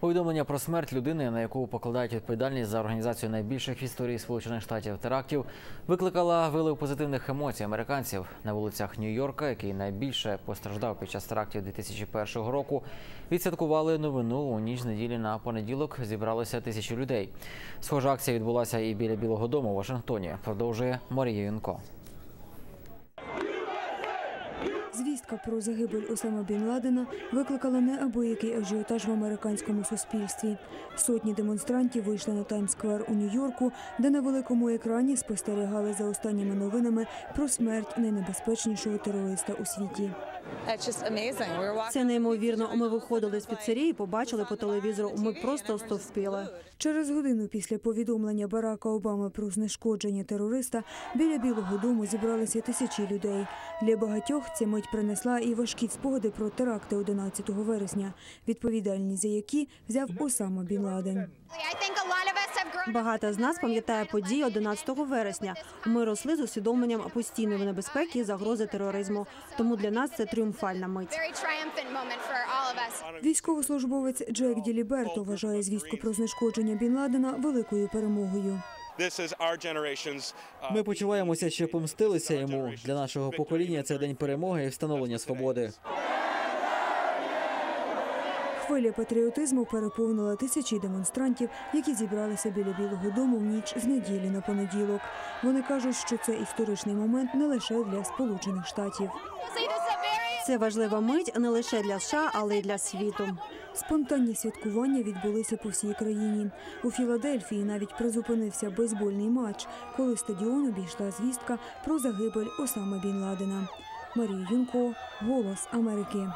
Повідомлення про смерть людини, на яку покладають відповідальність за організацію найбільших в історії Сполучених Штатів терактів, викликала вилив позитивних емоцій американців на вулицях Нью-Йорка, який найбільше постраждав під час терактів 2001 року. Відсвяткували новину у ніч неділі на понеділок. Зібралося тисячі людей. Схожа акція відбулася і біля Білого Дому у Вашингтоні. Продовжує Марія Юнко. Звістка про загибель Осама Бін Ладена викликала неабиякий ажіотаж в американському суспільстві. Сотні демонстрантів вийшли на Таймс-сквер у Нью-Йорку, де на великому екрані спостерігали за останніми новинами про смерть найнебезпечнішого терориста у світі. Це неймовірно. Ми виходили з піцерії, побачили по телевізору. Ми просто стовпіли. Через годину після повідомлення Барака Обами про знешкодження терориста біля Білого Дому зібралися тисячі людей. Для багатьох ця мить принесла і важкі спогади про теракти 11 вересня, відповідальність за які взяв Осама Бін Ладен. Багато з нас пам'ятає події 11 вересня. Ми росли з усвідомленням постійної небезпеки і загрози тероризму. Тому для нас це тріумфальна мить. Військовослужбовець Джек Діліберто вважає звістку про знешкодження Бін Ладена великою перемогою. This is our generation's uh, Ми почуваємося, що помстилися йому. Для нашого покоління це день перемоги і встановлення свободи. Хвиля патріотизму переповнила тисячі демонстрантів, які зібралися біля Білого Дому в ніч з неділі на понеділок. Вони кажуть, що це історичний момент не лише для Сполучених Штатів. Це важлива мить не лише для США, але й для світу. Спонтанні святкування відбулися по всій країні. У Філадельфії навіть призупинився бейсбольний матч, коли стадіон обійшла звістка про загибель Осама Бін Ладена. Марія Юнко, Голос Америки.